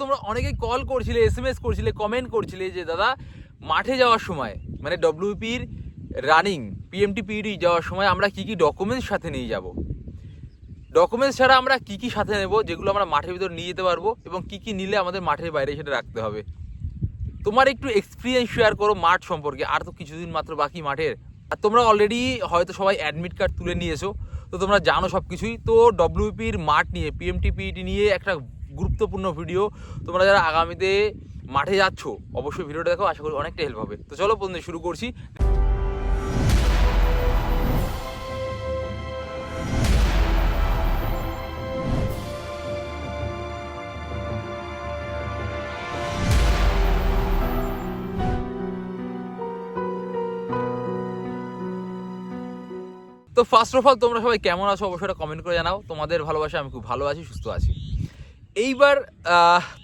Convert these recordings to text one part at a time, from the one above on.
তোমরা অনেকেই কল করছিলে এস এম এস করছিলে কমেন্ট করছিলে যে, দাদা, মাঠে যাওয়ার সময় মানে ডব্লিউপির রানিং পিএমটি পিডি যাওয়ার সময় আমরা কি কি ডকুমেন্টস সাথে নিয়ে যাব? ডকুমেন্টস ছাড়া আমরা কি কি সাথে নেব, যেগুলো আমরা মাঠের ভিতর নিয়ে যেতে পারব এবং কি কি নিলে আমাদের মাঠের বাইরে সেটা রাখতে হবে? তোমার একটু এক্সপিরিয়েন্স শেয়ার করো মাঠ সম্পর্কে, আর তো কিছুদিন মাত্র বাকি মাঠের। আর তোমরা অলরেডি হয়তো সবাই অ্যাডমিট কার্ড তুলে নিয়েছো, তো তোমরা জানো সব কিছুই তো ডব্লিউপির মাঠ নিয়ে পিএমটি পিইটি নিয়ে একটা গুরুত্বপূর্ণ ভিডিও তোমরা যারা আগামীতে মাঠে যাচ্ছ, অবশ্যই ভিডিওটা দেখো, আশা করি অনেকটা হেল্প হবে। তো চলো প্রথমে শুরু করছি। তো ফার্স্ট অফ অল তোমরা সবাই কেমন আছো? অবশ্যই কমেন্ট করে জানাও। তোমাদের ভালোবাসা আমি খুব ভালো আছি, সুস্থ আছি। এইবার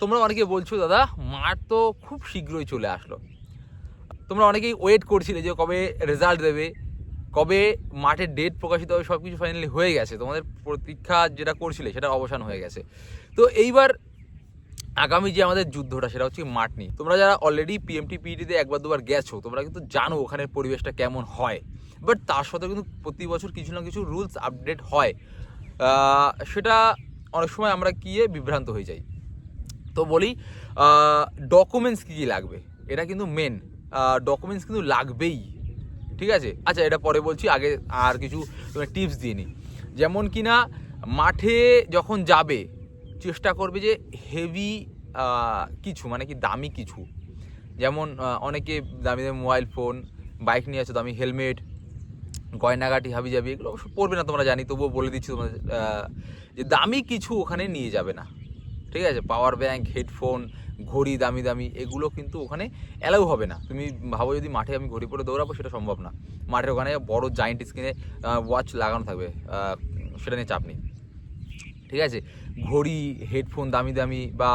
তোমরা অনেকে বলছো, দাদা মাঠ তো খুব শীঘ্রই চলে আসলো। তোমরা অনেকেই ওয়েট করছিলে যে কবে রেজাল্ট দেবে, কবে মাঠের ডেট প্রকাশিত হবে সব কিছু ফাইনালি হয়ে গেছে। তোমাদের প্রতীক্ষা যেটা করছিলে, সেটা অবসান হয়ে গেছে। তো এইবার আগামী যে আমাদের যুদ্ধটা, সেটা হচ্ছে মাঠ নিয়ে। তোমরা যারা অলরেডি পিএমটি পিডিতে একবার দুবার গেছো, তোমরা কিন্তু জানো ওখানের পরিবেশটা কেমন হয়। বাট তার সাথেও কিন্তু প্রতি বছর কিছু না কিছু রুলস আপডেট হয়। সেটা অনেক সময় আমরা গিয়ে বিভ্রান্ত হয়ে যাই। তো বলি ডকুমেন্টস কী কী লাগবে? এটা কিন্তু মেন ডকুমেন্টস কিন্তু লাগবেই। ঠিক আছে? আচ্ছা এটা পরে বলছি, আগে আর কিছু টিপস দিয়ে নিই যেমন কি না মাঠে যখন যাবে, চেষ্টা করবে যে হেভি কিছু মানে কি দামি কিছু। যেমন অনেকে দামি দামি মোবাইল ফোন বাইক নিয়ে আছে, দামি হেলমেট গয়নাগাটি হাবি যাবি এগুলো অবশ্য পড়বে না তোমরা জানি, তবুও বলে দিচ্ছি তোমাদের যে দামি কিছু ওখানে নিয়ে যাবে না। ঠিক আছে? পাওয়ার ব্যাংক, হেডফোন, ঘড়ি, দামি দামি, এগুলো কিন্তু ওখানে অ্যালাউ হবে না। তুমি ভাবো যদি মাঠে আমি ঘড়ি পরে দৌড়াবো, সেটা সম্ভব না। মাঠের ওখানে বড় জায়েন্ট স্ক্রিনে ওয়াচ লাগানো থাকবে সেটা নিয়ে চাপ নেই। ঠিক আছে? ঘড়ি, হেডফোন, দামি দামি বা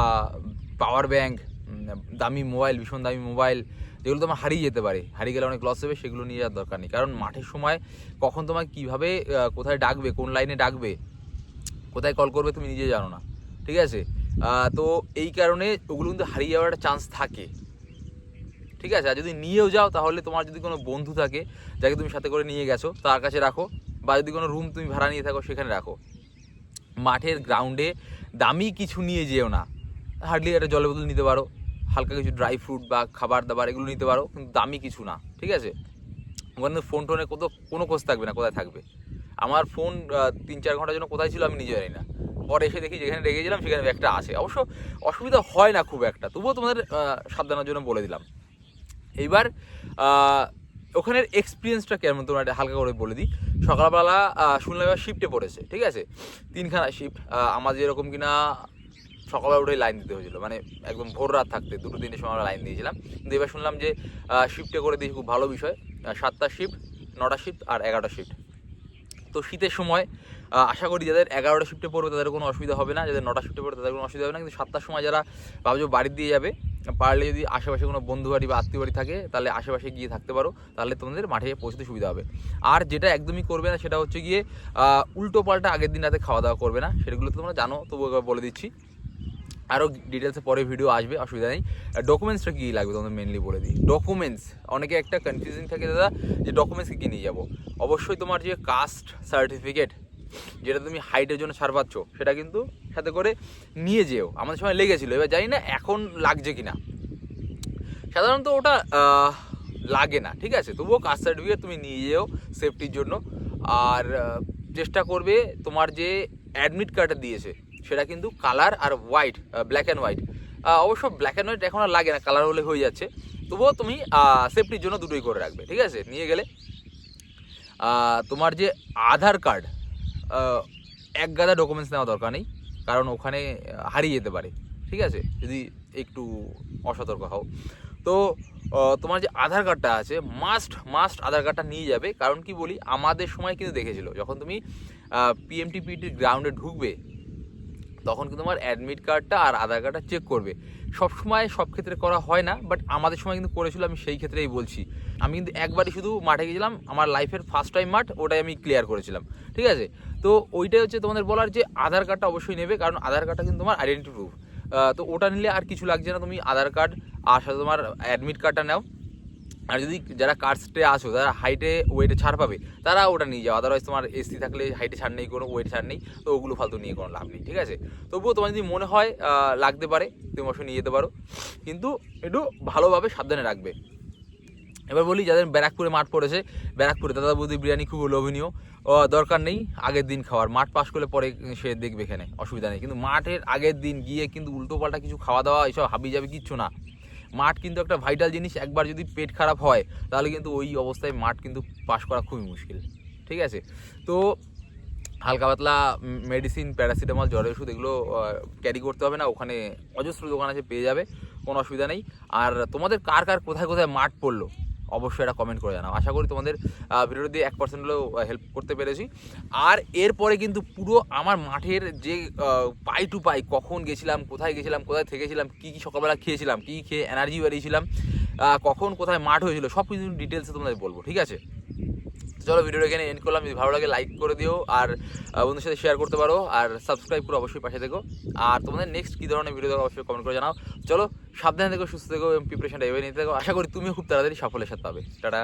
পাওয়ার ব্যাংক দামি মোবাইল, ভীষণ দামি মোবাইল যেগুলো তোমার হারিয়ে যেতে পারে। হারিয়ে গেলে অনেক লস হবে, সেগুলো নিয়ে যাওয়ার দরকার নেই। কারণ মাঠের সময় কখন তোমার কীভাবে কোথায় ডাকবে, কোন লাইনে ডাকবে, কোথায় কল করবে তুমি নিজে জানো না। ঠিক আছে? তো এই কারণে ওগুলো কিন্তু হারিয়ে যাওয়ার একটা চান্স থাকে। ঠিক আছে? আর যদি নিয়েও যাও, তাহলে তোমার যদি কোনো বন্ধু থাকে, যাকে তুমি সাথে করে নিয়ে গেছো, তার কাছে রাখো। বা যদি কোনো রুম তুমি ভাড়া নিয়ে থাকো, সেখানে রাখো। মাঠের গ্রাউন্ডে দামি কিছু নিয়ে যেও না। হার্ডলি একটা জলের বোতল নিতে পারো। হালকা কিছু ড্রাই ফ্রুট বা খাবার দাবার এগুলো নিতে পারো, কিন্তু দামি কিছু না, ঠিক আছে? ওখানে ফোন টোনে কত কোনো খোঁজ থাকবে না, কোথায় থাকবে? আমার ফোন তিন চার ঘণ্টার জন্য কোথায় ছিল আমি নিজে জানি না। পরে এসে দেখি যেখানে রেখেছিলাম সেখানে ব্যাগটা আছে। অবশ্য অসুবিধা হয় না খুব একটা, তবুও তোমাদের সাবধানের জন্য বলে দিলাম। এইবার ওখানের এক্সপিরিয়েন্সটা কেমন? তোমরা একটা হালকা করে বলে দিই। সকালবেলা শুনলাম এবার শিফটে পড়েছে, ঠিক আছে? তিনখানা শিফট আমাদের যেরকম কিনা সকালবেলা উঠে লাইন দিতে হয়েছিল। মানে একদম ভোর রাত থাকতে, দুটো তিনটের সময় আমরা লাইন দিয়েছিলাম। কিন্তু এবার শুনলাম যে শিফটে করে দিয়েছি খুব ভালো বিষয়। সাতটা শিফট নটা শিফট আর এগারোটা শিফট তো শীতের সময় আশা করি যাদের এগারোটা শিফটে পড়বে তাদের কোনো অসুবিধা হবে না। যাদের নটা শিফটে পড়বে তাদের কোনো অসুবিধা হবে না। কিন্তু সাতটার সময় যারা ভাবছ বাড়ির দিয়ে যাবে, পারলে যদি আশেপাশে কোনো বন্ধু বাড়ি বা আত্মীয় বাড়ি থাকে, তাহলে আশেপাশে গিয়ে থাকতে পারো। তাহলে তোমাদের মাঠে পৌঁছতে সুবিধা হবে। আর যেটা একদমই করবে না, সেটা হচ্ছে গিয়ে উল্টো পাল্টা আগের দিন রাতে খাওয়া দাওয়া করবে না। সেগুলো তো তোমরা জানো তবু বলে দিচ্ছি। আরও ডিটেলসে পরে ভিডিও আসবে, অসুবিধা নেই। ডকুমেন্টসটা কী লাগবে তোমাদের মেনলি বলে দিই? ডকুমেন্টস অনেকে একটা কনফিউজিং থাকে দাদা যে ডকুমেন্টস কী কী নিয়ে যাব? অবশ্যই তোমার যে কাস্ট সার্টিফিকেট যেটা তুমি হাইটের জন্য ছাড় পাচ্ছ, সেটা কিন্তু সাথে করে নিয়ে যেও। আমাদের সময় লেগেছিলো, এবার জানি না এখন লাগছে কি না সাধারণত ওটা লাগে না, ঠিক আছে? তবুও কাস্ট সার্টিফিকেট তুমি নিয়ে যেও সেফটির জন্য। আর চেষ্টা করবে তোমার যে অ্যাডমিট কার্ডটা দিয়েছে সেটা কিন্তু কালার আর হোয়াইট ব্ল্যাক অ্যান্ড হোয়াইট অবশ্য ব্ল্যাক অ্যান্ড হোয়াইট এখন আর লাগে না, কালার হলে হয়ে যাচ্ছে। তবুও তুমি সেফটির জন্য দুটোই করে রাখবে, ঠিক আছে? নিয়ে গেলে তোমার যে আধার কার্ড এক গাদা ডকুমেন্টস নেওয়া দরকার নেই, কারণ ওখানে হারিয়ে যেতে পারে, ঠিক আছে? যদি একটু অসতর্ক হও। তো তোমার যে আধার কার্ডটা আছে মাস্ট মাস্ট আধার কার্ডটা নিয়ে যাবে, কারণ কি বলি, আমাদের সময় কিন্তু দেখেছিল, যখন তুমি পিএমটি পিটি গ্রাউন্ডে ঢুকবে তখন কিন্তু তোমার অ্যাডমিট কার্ডটা আর আধার কার্ডটা চেক করবে। সব সময় সব ক্ষেত্রে করা হয় না বাট আমাদের সময় কিন্তু করেছিল, আমি সেই ক্ষেত্রেই বলছি। আমি কিন্তু একবারই শুধু মাঠে গেছিলাম, আমার লাইফের ফার্স্ট টাইম মাঠ, ওটাই আমি ক্লিয়ার করেছিলাম। ঠিক আছে? তো ওইটাই হচ্ছে তোমাদের বলার যে আধার কার্ডটা অবশ্যই নেবে, কারণ আধার কার্ডটা কিন্তু তোমার আইডেন্টি প্রুফ তো ওটা নিলে আর কিছু লাগছে না, তুমি আধার কার্ড আর সাথে তোমার অ্যাডমিট কার্ডটা নাও। আর যদি যারা কার্সটে আছো, যারা হাইটে ওয়েটে ছাড় পাবে, তারা ওটা নিয়ে যাও। আদারওয়াইজ তোমার এসি থাকলে হাইটে ছাড় নেই, কোনো ওয়েট ছাড় নেই, তো ওগুলো ফালতু নিয়ে কোনো লাভ নেই, ঠিক আছে? তবুও তোমার যদি মনে হয় লাগতে পারে, তুমি অবশ্যই নিয়ে যেতে পারো। কিন্তু একটু ভালোভাবে সাবধানে রাখবে। এবার বলি, যাদের ব্যারাকপুরে মাঠ পড়েছে, ব্যারাকপুরে দাদা বৌদি বিরিয়ানি খুব লোভনীয়। দরকার নেই, আগের দিন খাওয়ার। মাঠ পাস করলে পরে সে দেখবে এখানে, অসুবিধা নেই। কিন্তু মাঠের আগের দিন গিয়ে কিন্তু উল্টো পাল্টা কিছু খাওয়া দাওয়া এইসব হাবি যাবে কিচ্ছু না। মাঠ কিন্তু একটা ভাইটাল জিনিস। একবার যদি পেট খারাপ হয়, তাহলে কিন্তু ওই অবস্থায় মাঠ কিন্তু পাশ করা খুবই মুশকিল। ঠিক আছে? তো হালকা পাতলা মেডিসিন প্যারাসিটামল জ্বরের ওষুধ এগুলো ক্যারি করতে হবে না। ওখানে অজস্র দোকান আছে, পেয়ে যাবে, কোনো অসুবিধা নেই। আর তোমাদের কার কার কোথায় কোথায় মাঠ পড়ল? অবশ্যই এটা কমেন্ট করে জানাও। আশা করি তোমাদের ভিডিও দিয়ে এক পার্সেন্ট হলেও হেল্প করতে পেরেছি। আর এরপরে কিন্তু পুরো আমার মাঠের যে পাই টু পাই, কখন গেছিলাম, কোথায় গেছিলাম, কোথায় থেকেছিলাম, কী কী সকালবেলা খেয়েছিলাম, কী খেয়ে এনার্জি বেরিয়েছিলাম কখন কোথায় মাঠ হয়েছিল সব কিছু ডিটেলসে তোমাদের বলব, ঠিক আছে? চলো ভিডিওটা এখানে এন্ড করলাম। যদি ভালো লাগে লাইক করে দিও আর বন্ধুর সাথে শেয়ার করতে পারো আর সাবস্ক্রাইব করে অবশ্যই পাশে দেখো আর তোমাদের নেক্সট কী ধরনের ভিডিও দেখো অবশ্যই কমেন্ট করে জানাও। চলো, সাবধানে থেকো, সুস্থ থেকো এবং প্রিপারেশনটা এভাবে নিতে থাকো। আশা করি তুমিও খুব তাড়াতাড়ি সাফল্যের সাথে পাবে। টাটা।